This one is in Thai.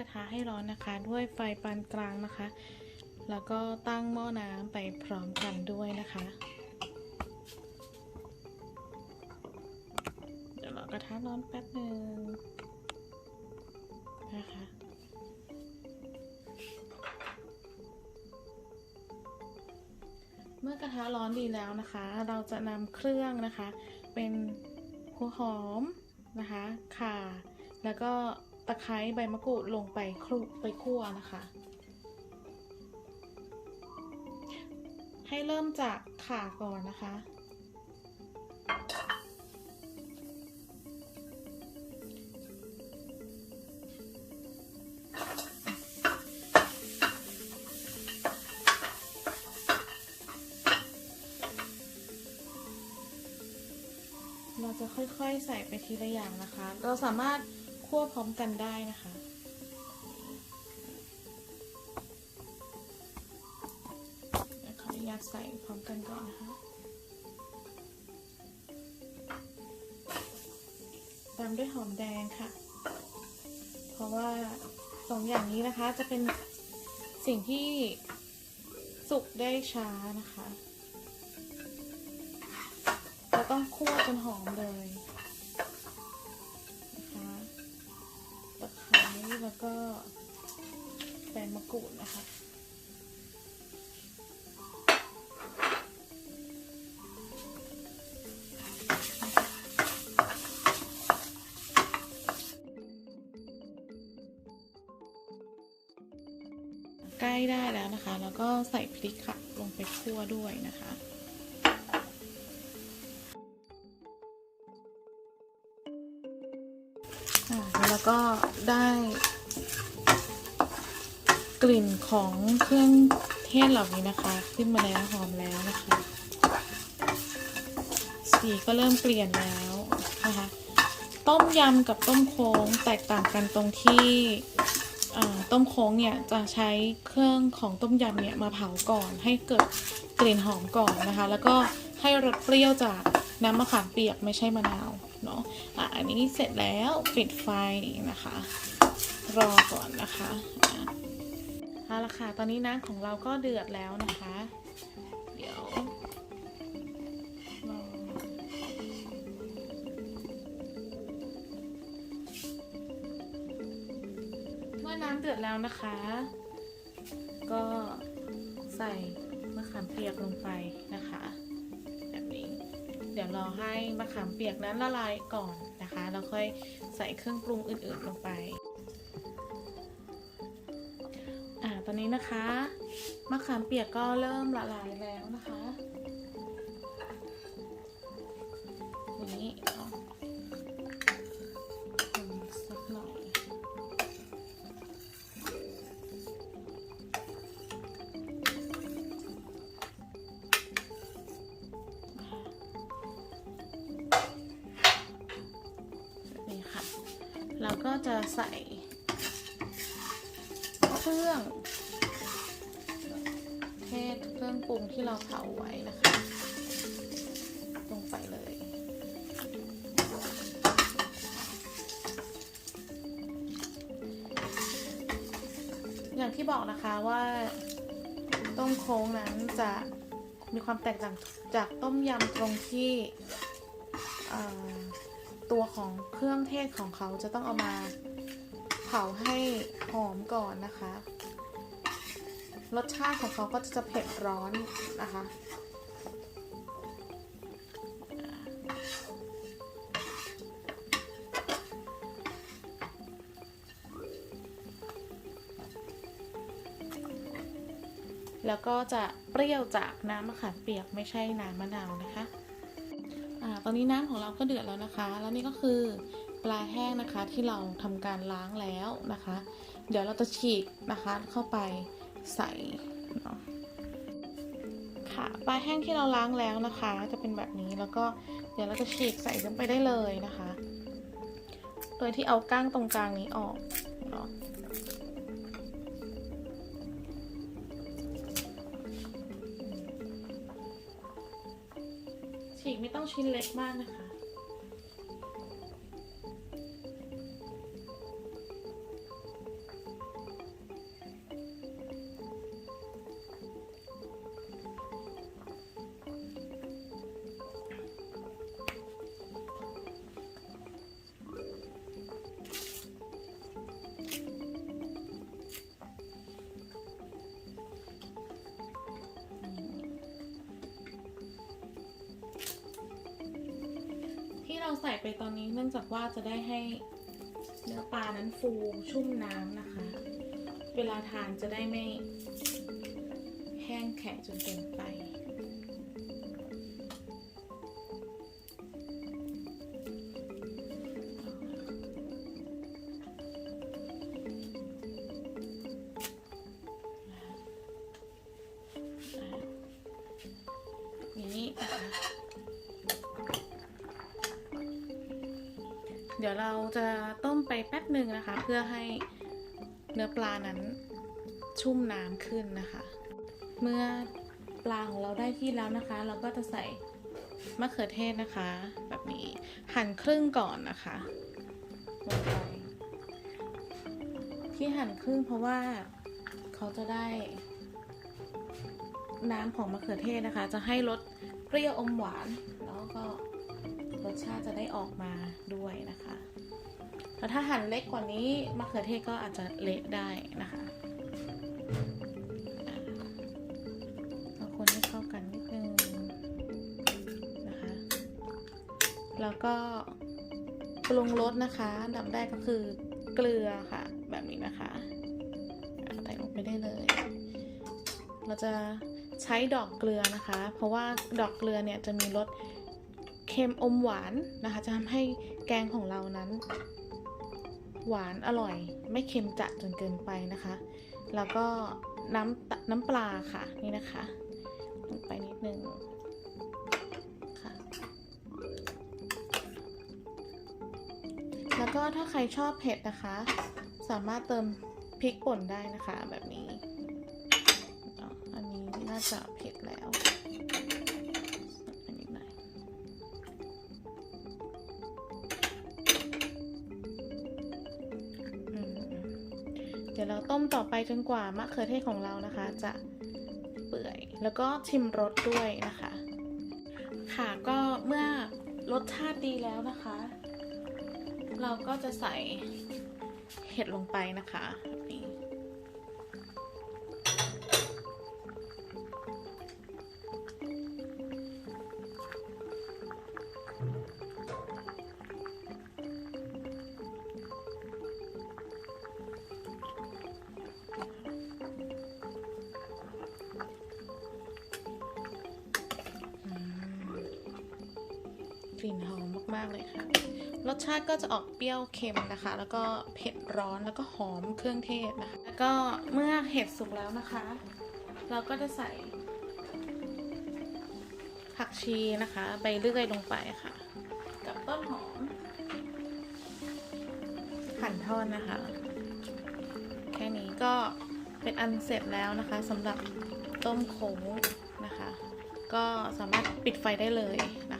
กระทะให้ร้อนนะคะ ด้วยไฟปานกลางนะคะ แล้วก็ตั้งหม้อน้ำไปพร้อมกันด้วยนะคะ เดี๋ยวรอกระทะร้อนแป๊บหนึ่งนะคะเมื่อกระทะร้อนดีแล้วนะคะ เราจะนำเครื่องนะคะ เป็นหัวหอมนะคะ ข่า แล้วก็ ตะไคร้ใบมะกรูดลงไปคลุกไปคั่วนะคะ ให้เริ่มจากข่าก่อนนะคะ เราจะค่อยๆใส่ไปทีละอย่างนะคะ เราสามารถ คั่วพร้อมกันได้นะคะ ขออนุญาตใส่พร้อมกันก่อนนะคะ ตามด้วยหอมแดงค่ะ เพราะว่าสองอย่างนี้นะคะจะเป็นสิ่งที่สุกได้ช้านะคะ เราต้องคั่วจนหอมเลย แล้วก็ใบมะกรูดนะคะใกล้ได้แล้วนะคะ แล้วก็ใส่พริกค่ะ ลงไปคั่วด้วยนะคะแล้วก็ได้ กลิ่นของเครื่องเทศเหล่านี้นะคะ ขึ้นมาแล้วหอมแล้วนะคะ สีก็เริ่มเปลี่ยนแล้วนะคะต้มยำกับต้มโค้งแตกต่างกันตรงที่ต้มโค้งเนี่ยจะใช้เครื่องของต้มยำเนี่ยมาเผาก่อนให้เกิดกลิ่นหอมก่อนนะคะ แล้วก็ให้รสเปรี้ยวจากน้ำมะขามเปียกไม่ใช่มะนาวเนาะอะอันนี้เสร็จแล้วปิดไฟนะคะ รอก่อนนะคะะ เอาละค่ะ ตอนนี้น้ำของเราก็เดือดแล้วนะคะ เดี๋ยวเมื่อน้ำเดือดแล้วนะคะ ก็ใส่มะขามเปียกลงไปนะคะ แบบนี้ เดี๋ยวรอให้มะขามเปียกนั้นละลายก่อนนะคะ แล้วค่อยใส่เครื่องปรุงอื่นๆลงไป อ่าตอนนี้นะคะมะขามเปียกก็เริ่มละลายแล้วนะคะนี้สักหน่อยนี่ค่ะ เราก็จะใส่เครื่อง เทศเครื่องปรุงที่เราเผาไว้นะคะ ลงไปเลย อย่างที่บอกนะคะว่าต้มโค้งนั้นจะมีความแตกต่างจากต้มยำตรงที่ตัวของเครื่องเทศของเขาจะต้องเอามาเผาให้หอมก่อนนะคะ รสชาติของเขาก็จะเผ็ดร้อนนะคะ แล้วก็จะเปรี้ยวจากน้ำมะขามเปียกไม่ใช่น้ำมะนาวนะคะตอนนี้น้ำของเราก็เดือดแล้วนะคะ แล้วนี่ก็คือปลาแห้งนะคะที่เราทำการล้างแล้วนะคะ เดี๋ยวเราจะฉีกนะคะเข้าไป ใส่เนาะค่ะปลาแห้งที่เราล้างแล้วนะคะ จะเป็นแบบนี้แล้วก็เดี๋ยวเราจะฉีกใส่ลงไปได้เลยนะคะ โดยที่เอาก้างตรงกลางนี้ออกเนาะฉีกไม่ต้องชิ้นเล็กมากนะคะ เราใส่ไปตอนนี้เนื่องจากว่าจะได้ให้เนื้อปลานั้นฟูชุ่มน้ำนะคะ เวลาทานจะได้ไม่แห้งแข็งจนเกินไปอย่างนี้นะคะ เดี๋ยวเราจะต้มไปแป๊บหนึ่งนะคะ เพื่อให้เนื้อปลานั้นชุ่มน้ำขึ้นนะคะ เมื่อปลาของเราได้ที่แล้วนะคะ เราก็จะใส่มะเขือเทศนะคะ แบบนี้หั่นครึ่งก่อนนะคะลงไปที่หั่นครึ่งเพราะว่าเขาจะได้ น้ำของมะเขือเทศนะคะ จะให้รสเปรี้ยวอมหวานแล้วก็ สชาติจะได้ออกมาด้วยนะคะแล้วถ้าหั่นเล็กกว่านี้มะเขือเทศก็อาจจะเละได้นะคะเอาคนให้เข้ากันนิดนึงนะคะ แล้วก็ปรุงรสนะคะอันดับแรกก็คือเกลือค่ะ แบบนี้นะคะใส่ลงไปได้เลย เราจะใช้ดอกเกลือนะคะ เพราะว่าดอกเกลือเนี่ยจะมีรส เค็มอมหวานนะคะจะทำให้แกงของเรานั้น หวานอร่อย ไม่เค็มจัดจนเกินไปนะคะ แล้วก็น้ำน้ำปลาค่ะนี่นะคะลงไปนิดนึงค่ะ แล้วก็ถ้าใครชอบเผ็ดนะคะ สามารถเติมพริกป่นได้นะคะแบบนี้ อันนี้น่าจะเผ็ด ดี๋ยวเราต้มต่อไปจนกว่ามะเขือเทศของเรานะคะ จะเปื่อย แล้วก็ชิมรสด้วยนะคะ ค่ะก็เมื่อรสชาติดีแล้วนะคะ เราก็จะใส่เห็ดลงไปนะคะนี่ กลิ่นหอมมากๆเลยค่ะ รสชาติก็จะออกเปรี้ยวเค็มนะคะ แล้วก็เผ็ดร้อนแล้วก็หอมเครื่องเทศนะคะ แล้วก็เมื่อเห็ดสุกแล้วนะคะ เราก็จะใส่ ผักชีนะคะใบเลื่อยลงไปค่ะ กับต้นหอมหั่นทอดนะคะ แค่นี้ก็เป็นอันเสร็จแล้วนะคะสำหรับต้มโค้งนะคะ ก็สามารถปิดไฟได้เลยนะคะ